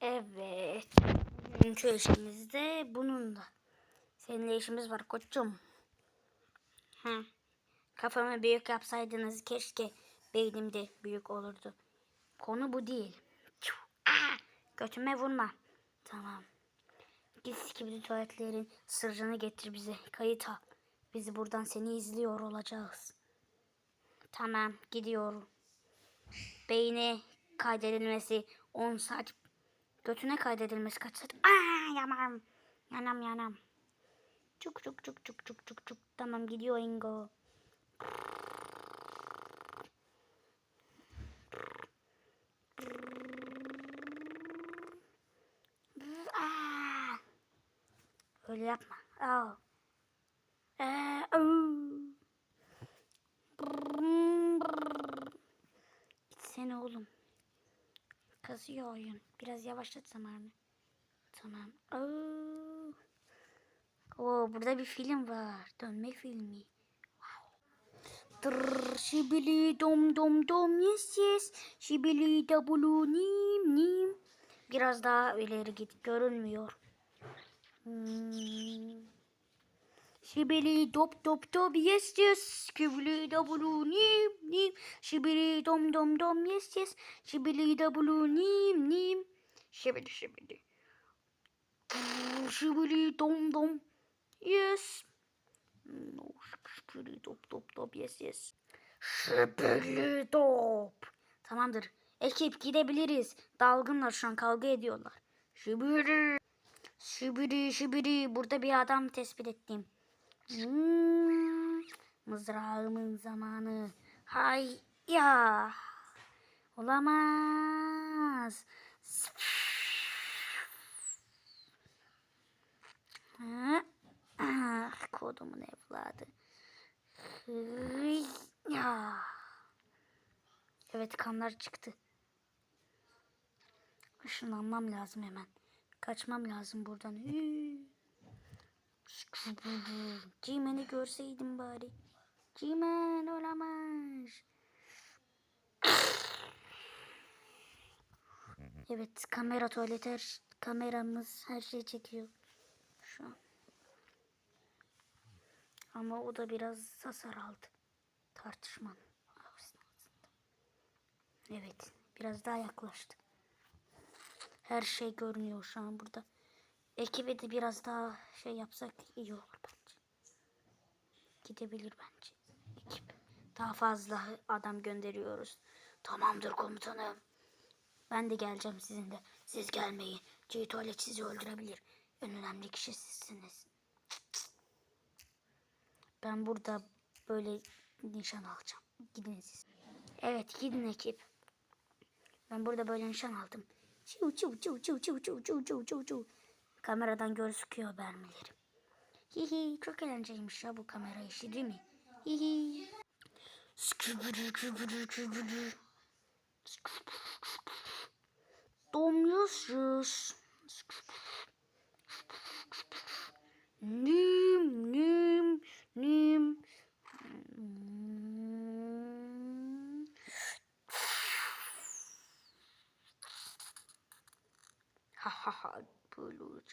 Evet. Bugünkü işimizde bununla. Seninle işimiz var koçum. Hı. Kafamı büyük yapsaydınız keşke beynim de büyük olurdu. Konu bu değil. Aa! Götüme vurma. Tamam. Git skibidi tuvaletlerin sırrını getir bize. Kayıt al. Bizi buradan seni izliyor olacağız. Tamam gidiyorum. Beyne kaydedilmesi 10 saat. Götüne kaydedilmesi kaç saat? Aa yanam. Yanam yanam. Çuk çuk çuk çuk çuk çuk çuk. Tamam gidiyor Ingo. Aa! Öyle yapma. Aa. Ee, ıı. Gitsene oğlum. Kazıyor oyun. Biraz yavaşlat zamanı. Tamam. Aa. Oo, burada bir film var. Dönme filmi. Tırr, şibili dom dom dom yes yes. Şibili dabulu nim nim. Biraz daha ileri git. Görünmüyor. Hmm. Şibili dop dop dop yes yes. Şibili dabulu nim nim. Şibili dom dom dom yes yes. Şibili dabulu nim nim. Şibili şibili. Şibili dom dom. Yes. No, şibili dop dop dop yes yes. Şibili dop. Tamamdır. Ekip gidebiliriz. Dalgınlar şu an kavga ediyorlar. Şibiri. Şibiri şibiri. Burada bir adam tespit ettim. Hmm, mızrağımın zamanı. Hay ya. Olamaz. Ah, kodumun evladı. Evet kanlar çıktı. Işınlanmam lazım hemen. Kaçmam lazım buradan. Hıy. Cimen'i görseydim bari. Cimen olamaz. Evet kamera tuvalet her kameramız her şey çekiyor. Şu an. Ama o da biraz hasar aldı. Tartışmanın. Evet biraz daha yaklaştı. Her şey görünüyor şu an burada. Ekibe de biraz daha şey yapsak iyi olur bence. Gidebilir bence ekip. Daha fazla adam gönderiyoruz. Tamamdır komutanım. Ben de geleceğim sizinle. Siz gelmeyin. C tuvalet sizi öldürebilir. En önemli kişi sizsiniz. Ben burada böyle nişan alacağım. Gidin siz. Evet gidin ekip. Ben burada böyle nişan aldım. Çiu çiu çiu çiu çiu çiu çiu çiu çiu. Kameradan gözüküyor mermilerim. Hihi çok eğlenceliymiş ya bu kamera işi değil mi? Hihi. Skübürü kübürü kübürü. Domluyoruz. Nim nim. Hmm. Ha ha ha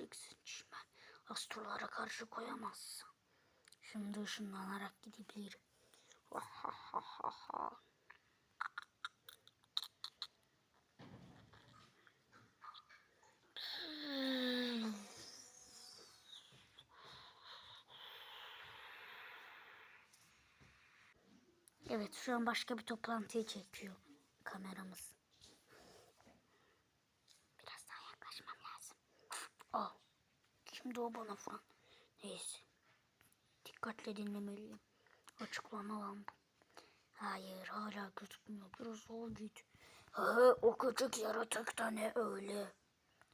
böyle öleceksin çimen. Astrolara karşı koyamazsın. Şimdi ışınlanarak gidebilirim. Evet şu an başka bir toplantıyı çekiyor kameramız. Biraz daha yaklaşmam lazım. Aa, kimdi o bana vuran? Neyse. Dikkatle dinlemeliyim. Açıklama lan bu. Hayır hala gözükmüyor. Biraz ol git. Ha, o küçük yaratık da ne öyle?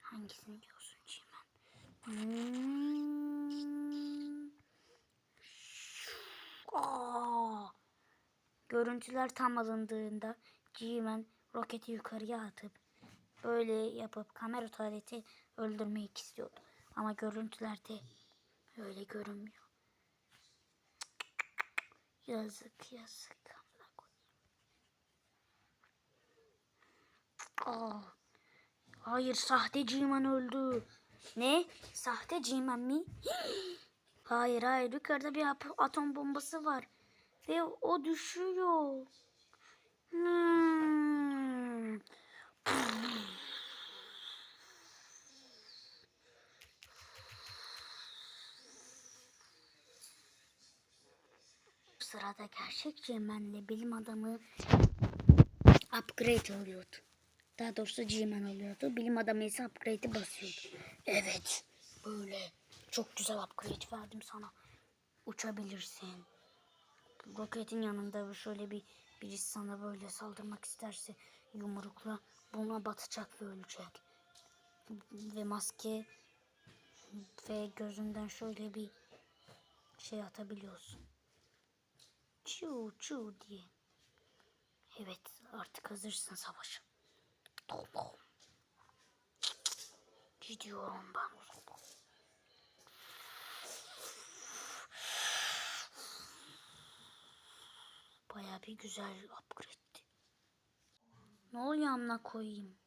Hangisini diyorsun Çimen? Hmm. Aa. Görüntüler tam alındığında G-Man roketi yukarıya atıp böyle yapıp kamera tuvaleti öldürmek istiyordu. Ama görüntülerde öyle görünmüyor. Yazık yazık. Aa, Hayır sahte Ciman öldü. Ne? Sahte Ciman mi? hayır hayır yukarıda bir atom bombası var. Ve o düşüyor. Hmm. Sırada gerçek Cimen'le bilim adamı upgrade oluyordu. Daha doğrusu G-Man oluyordu. Bilim adamı ise upgrade'i basıyordu. Evet. Böyle. Çok güzel upgrade verdim sana. Uçabilirsin. Roketin yanında şöyle bir birisi sana böyle saldırmak isterse yumrukla buna batacak ve ölecek. Ve maske ve gözünden şöyle bir şey atabiliyorsun. Çu çu diye. Evet artık hazırsın savaşa. Tamam. Gidiyorum ben. Baya bir güzel upgrade'ti. Ne oluyor amına koyayım?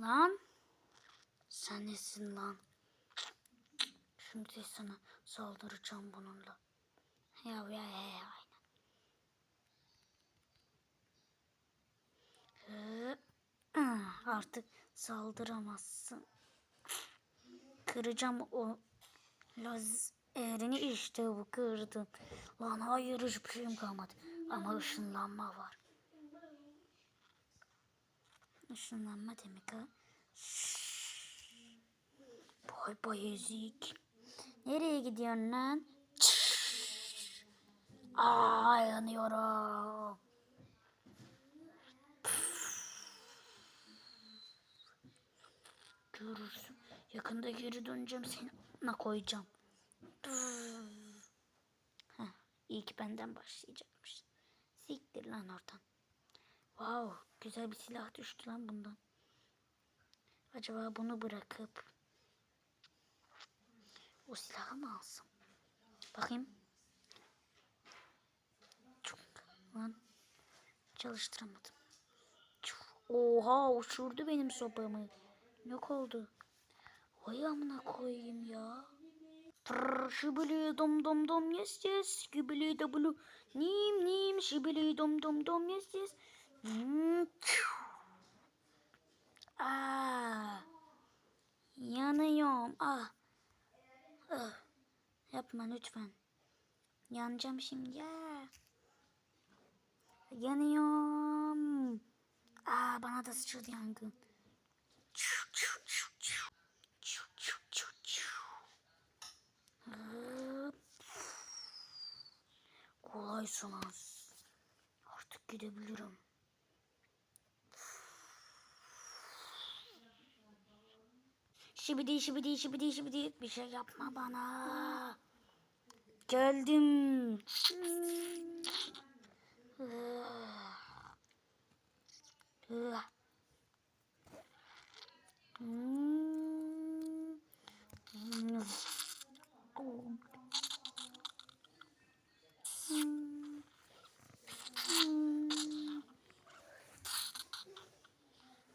Lan. Sen nesin lan? Şimdi sana saldıracağım bununla. Ya ya ya aynen. Hı, ah, Artık saldıramazsın. Kıracağım o laz eğrini işte bu kırdım. Lan hayır hiçbir şeyim kalmadı. Ama ışınlanma var. Işınlanma demek ha. Bay bay ezik. Nereye gidiyorsun lan? Aa yanıyorum. Görürsün. Yakında geri döneceğim seni ona koyacağım. Heh, iyi ki benden başlayacakmış. Siktir lan oradan. Wow, güzel bir silah düştü lan bundan. Acaba bunu bırakıp o silahı mı alsam? Bakayım. Çok lan çalıştıramadım. Oha uçurdu benim sopamı. Yok oldu. Vay amına koyayım ya. Trrr, şibili dom dom dom yes yes. Gibili double nim nim şibili dom dom dom yes yes. Hmm. Aa, yanıyorum. Ah. Ah. Yapma lütfen. Yanacağım şimdi ya. Yanıyorum. Aa bana da sıçradı yangın. Çu, çu, çu, çu. Çu, çu, çu, çu. Hop. Kolaysınız. Artık gidebilirim. Şibidi şibidi şibidi şibidi bir şey yapma bana. Geldim.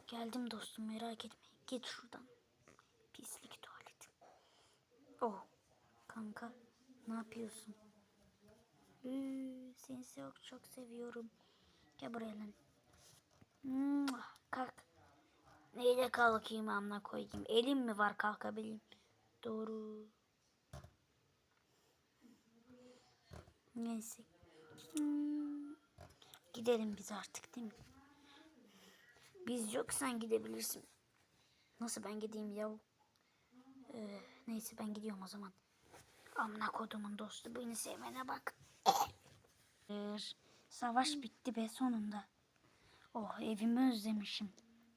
Geldim dostum merak etme. Git şuradan. Oh kanka ne yapıyorsun? Üü, seni çok çok seviyorum. Gel buraya lan. Kalk. Neyle kalkayım amına koyayım? Elim mi var kalkabileyim? Doğru. Neyse. Hmm. Gidelim biz artık değil mi? Biz yok sen gidebilirsin. Nasıl ben gideyim ya? Ee, neyse ben gidiyorum o zaman. Amına kodumun dostu beni sevmene bak. Savaş bitti be sonunda. Oh evimi özlemişim.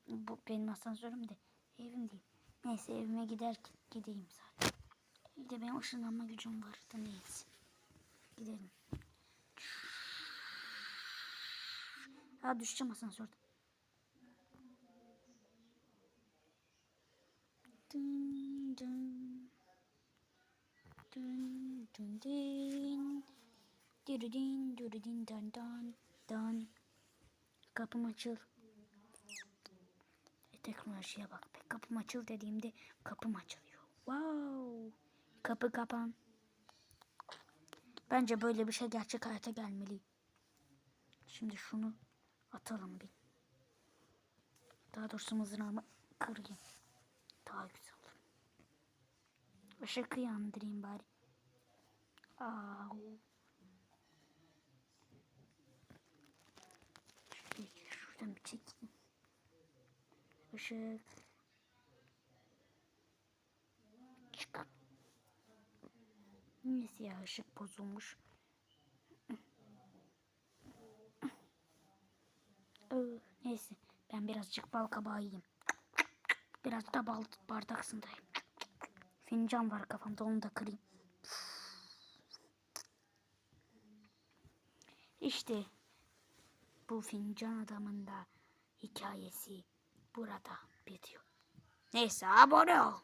Bu benim asansörüm de evim değil. Neyse evime gider gideyim zaten. Bir de benim ışınlanma gücüm var da neyse. Gidelim. Ha düşeceğim asansörden. Dın. Dün dün dün. Dürüdün dürüdün dön dön. Dan. Kapım açıl. E, teknolojiye bak be. Kapım açıl dediğimde kapım açılıyor. Wow. Kapı kapan. Bence böyle bir şey gerçek hayata gelmeli. Şimdi şunu atalım bir. Daha doğrusu mızrağımı kırayım. Daha güzel. Işık yandırayım bari. Au. Şöyle şuradan bir çekeyim. Işık. Çık. Neyse ya ışık bozulmuş. Neyse ben birazcık bal kabağı yiyeyim. Biraz da bal bardaksındayım. Fincan var kafamda onu da kırayım. İşte bu fincan adamın da hikayesi burada bitiyor. Neyse abone ol.